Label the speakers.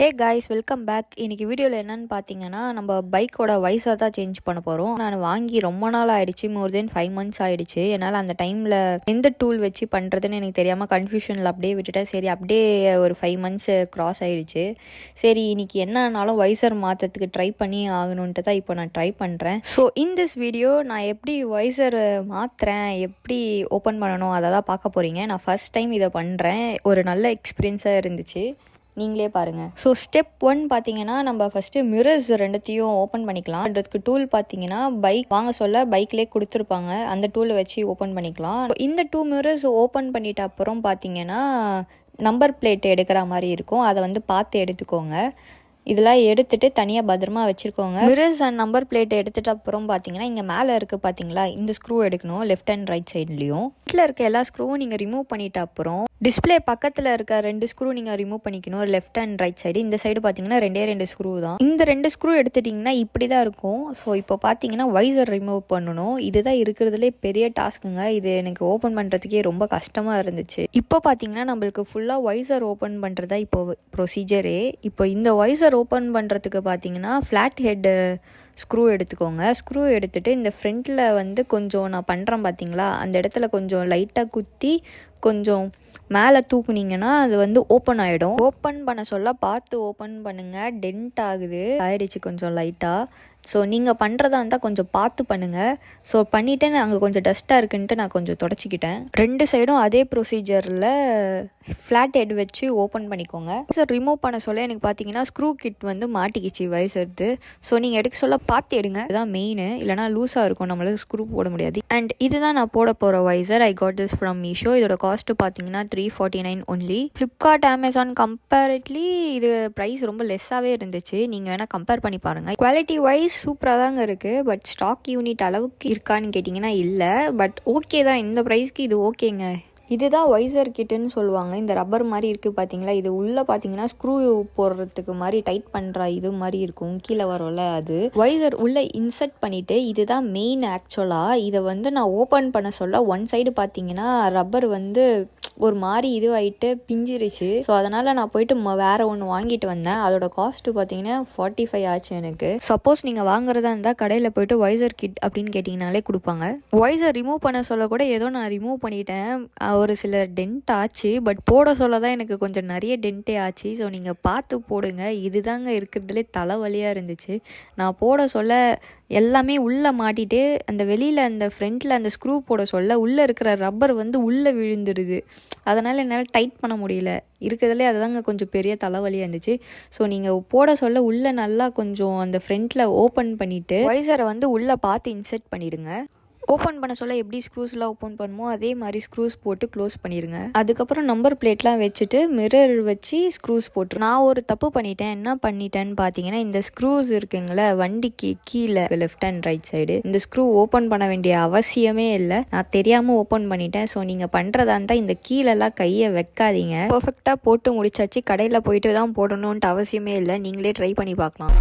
Speaker 1: Hey guys welcome back இன்னைக்கு வீடியோவில் என்னென்னு பார்த்தீங்கன்னா நம்ம பைக்கோட வயசாக தான் சேஞ்ச் பண்ண போகிறோம் நான் வாங்கி ரொம்ப நாள் ஆயிடுச்சு மோர் தென் ஃபைவ் மந்த்ஸ் ஆகிடுச்சு என்னால் அந்த டைமில் எந்த டூல் வச்சு பண்ணுறதுன்னு எனக்கு தெரியாமல் கன்ஃபியூஷனில் அப்படியே விட்டுட்டேன். சரி அப்படியே ஒரு ஃபைவ் மந்த்ஸ் கிராஸ் ஆகிடுச்சு சரி இன்றைக்கி என்னன்னாலும் வைசர் மாற்றத்துக்கு ட்ரை பண்ணி ஆகணுன்ட்டு தான் இப்போ நான் ட்ரை பண்ணுறேன் ஸோ இன் திஸ் வீடியோ நான் எப்படி வைசர் மாற்றுறேன் எப்படி ஓப்பன் பண்ணணும் அதை தான் பார்க்க போகிறீங்க நான் ஃபர்ஸ்ட் டைம் இதை பண்ணுறேன் ஒரு நல்ல எக்ஸ்பீரியன்ஸாக இருந்துச்சு. நீங்களே பாருங்கள் ஸோ ஸ்டெப் ஒன் பார்த்தீங்கன்னா நம்ம ஃபஸ்ட்டு மிரர்ஸ் ரெண்டுத்தையும் ஓப்பன் பண்ணிக்கலாம் அதுக்கு டூல் பார்த்தீங்கன்னா பைக் வாங்க சொல்ல பைக்லேயே கொடுத்துருப்பாங்க. அந்த டூலை வச்சு ஓப்பன் பண்ணிக்கலாம். இந்த டூ மிரர்ஸ் ஓப்பன் பண்ணிட்ட அப்புறம் பார்த்தீங்கன்னா நம்பர் பிளேட் எடுக்கிற மாதிரி இருக்கும். அதை வந்து பார்த்து எடுத்துக்கோங்க. இதெல்லாம் எடுத்துட்டு தனியாக பத்திரமா வச்சுருக்கோங்க. மிரர்ஸ் அண்ட் நம்பர் பிளேட் எடுத்துட்டு அப்புறம் பார்த்தீங்கன்னா இங்கே மேலே இருக்குது பார்த்தீங்களா இந்த ஸ்க்ரூ எடுக்கணும் லெஃப்ட் அண்ட் ரைட் சைட்லேயும் வீட்டில் இருக்க எல்லா ஸ்க்ரூவும் நீங்கள் ரிமூவ் பண்ணிட்ட அப்புறம் டிஸ்பிளே பக்கத்தில் இருக்க ரெண்டு ஸ்க்ரூ நீங்கள் ரிமூவ் பண்ணிக்கணும். லெஃப்ட் அண்ட் ரைட் சைடு இந்த சைடு பார்த்தீங்கன்னா ரெண்டே ரெண்டு ஸ்க்ரூ தான். இந்த ரெண்டு ஸ்க்ரூ எடுத்துட்டிங்கன்னா இப்படி தான் இருக்கும். ஸோ இப்போ பார்த்தீங்கன்னா வைசர் ரிமூவ் பண்ணணும். இதுதான் இருக்கிறதுலே பெரிய டாஸ்க்குங்க. இது எனக்கு ஓப்பன் பண்ணுறதுக்கே ரொம்ப கஷ்டமாக இருந்துச்சு. இப்போ பார்த்தீங்கன்னா நம்மளுக்கு ஃபுல்லாக வைசர் ஓப்பன் பண்ணுறதா இப்போ ப்ரொசீஜரே இப்போ இந்த வைசர் ஓப்பன் பண்ணுறதுக்கு பார்த்தீங்கன்னா ஃப்ளாட் ஹெட்டு ஸ்க்ரூ எடுத்துக்கோங்க. ஸ்க்ரூ எடுத்துகிட்டு இந்த ஃப்ரண்ட்டில் வந்து கொஞ்சம் நான் பண்ணுறேன் பார்த்தீங்களா அந்த இடத்துல கொஞ்சம் லைட்டாக குத்தி கொஞ்சம் மேலே தூக்குனீங்கன்னா அது வந்து ஓப்பன் ஆகிடும் ஓப்பன் பண்ண சொல்ல பார்த்து ஓப்பன் பண்ணுங்கள் டென்ட் ஆகுது. ஆயிடுச்சு கொஞ்சம் லைட்டாக ஸோ நீங்கள் பண்ணுறதா இருந்தால் கொஞ்சம் பார்த்து பண்ணுங்கள் ஸோ பண்ணிவிட்டு அங்கே கொஞ்சம் டஸ்ட்டாக இருக்குன்ட்டு நான் கொஞ்சம் தொடச்சிக்கிட்டேன். ரெண்டு சைடும் அதே ப்ரொசீஜரில் ஃப்ளாட் ஹெட் வச்சு ஓப்பன் பண்ணிக்கோங்க. சார் ரிமூவ் பண்ண சொல்ல எனக்கு பார்த்தீங்கன்னா ஸ்க்ரூ கிட் வந்து மாட்டிக்கிச்சு வயசுறது ஸோ நீங்கள் எடுக்க சொல்ல பார்த்து எடுங்க. இதுதான் மெயின் இல்லைனா லூஸாக இருக்கும். நம்மளுக்கு ஸ்க்ரூ போட முடியாது. அண்ட் இதுதான் நான் போட போகிற visor I got this from Meesho இதோட காஸ்ட்டு பார்த்தீங்கன்னா three forty nine only Flipkart Amazon comparatively இது ப்ரைஸ் ரொம்ப லெஸ்ஸாகவே இருந்துச்சு. நீங்கள் வேணால் கம்பேர் பண்ணி பாருங்கள் குவாலிட்டி வைஸ் சூப்பராக தாங்க இருக்குது பட் ஸ்டாக் யூனிட் அளவுக்கு இருக்கான்னு கேட்டிங்கன்னா இல்லை. பட் ஓகே தான். இந்த ப்ரைஸ்க்கு இது ஓகேங்க இதுதான் ஒய்சர் கிட்டுன்னு சொல்லுவாங்க. இந்த ரப்பர் மாதிரி இருக்குது பார்த்தீங்களா இது உள்ளே பார்த்தீங்கன்னா ஸ்க்ரூ போடுறதுக்கு மாதிரி டைட் பண்ணுற இது மாதிரி இருக்கும். கீழே வரும்ல அது. ஒய்சர் உள்ளே இன்சர்ட் பண்ணிவிட்டு இதுதான் மெயின் ஆக்சுவலாக இதை வந்து நான் ஓப்பன் பண்ண சொல்ல ஒன் சைடு பார்த்தீங்கன்னா ரப்பர் வந்து ஒரு மாதிரி இதுவாயிட்டு பிஞ்சிருச்சு. ஸோ அதனால் நான் போயிட்டு ம- வேற ஒன்று வாங்கிட்டு வந்தேன். அதோட காஸ்ட்டு பார்த்தீங்கன்னா ஃபார்ட்டி ஃபைவ் ஆச்சு எனக்கு. சப்போஸ் நீங்கள் வாங்குறதா இருந்தால் கடையில் போயிட்டு வைசர் கிட் அப்படின்னு கேட்டிங்கனாலே கொடுப்பாங்க. வைசர் ரிமூவ் பண்ண சொல்ல கூட ஏதோ நான் ரிமூவ் பண்ணிட்டேன். ஒரு சில டென்ட் ஆச்சு. பட் போட சொல்ல தான் எனக்கு கொஞ்சம் நிறைய டென்ட்டே ஆச்சு. ஸோ நீங்கள் பார்த்து போடுங்க. இதுதாங்க இருக்கிறதுலே தலைவலியாக இருந்துச்சு. நான் போட சொல்ல எல்லாமே உள்ளே மாட்டிட்டு அந்த வெளியில் அந்த ஃப்ரண்ட்டில் அந்த ஸ்க்ரூ போட சொல்ல உள்ளே இருக்கிற ரப்பர் வந்து உள்ளே விழுந்துடுது. அதனால் என்னால் டைட் பண்ண முடியல. இருக்கிறதுலே அதுதாங்க கொஞ்சம் பெரிய தலைவலியாக இருந்துச்சு. ஸோ நீங்கள் போட சொல்ல உள்ளே நல்லா கொஞ்சம் அந்த ஃப்ரண்ட்டில் ஓப்பன் பண்ணிவிட்டு வைசரை வந்து உள்ளே பார்த்து இன்செர்ட் பண்ணிவிடுங்க ஓப்பன் பண்ண சொல்ல எப்படி ஸ்க்ரூஸ்லாம் ஓப்பன் பண்ணுமோ அதே மாதிரி ஸ்க்ரூஸ் போட்டு க்ளோஸ் பண்ணிடுங்க அதுக்கப்புறம் நம்பர் பிளேட்லாம் வச்சுட்டு மிரர் வச்சு ஸ்க்ரூஸ் போட்டு நான் ஒரு தப்பு பண்ணிட்டேன் என்ன பண்ணிட்டேன்னு பார்த்தீங்கன்னா இந்த ஸ்க்ரூஸ் இருக்குங்களே வண்டிக்கு கீழே லெஃப்ட் அண்ட் ரைட் சைடு இந்த ஸ்க்ரூ ஓப்பன் பண்ண வேண்டிய அவசியமே இல்லை. நான் தெரியாமல் ஓப்பன் பண்ணிட்டேன். ஸோ நீங்கள் பண்ணுறதா இருந்தால் இந்த கீழெல்லாம் கையை வைக்காதீங்க. பர்ஃபெக்டாக போட்டு முடிச்சாச்சு. கடையில் போயிட்டு தான் போடணுன்ட்டு அவசியமே இல்லை. நீங்களே ட்ரை பண்ணி பார்க்கலாம்.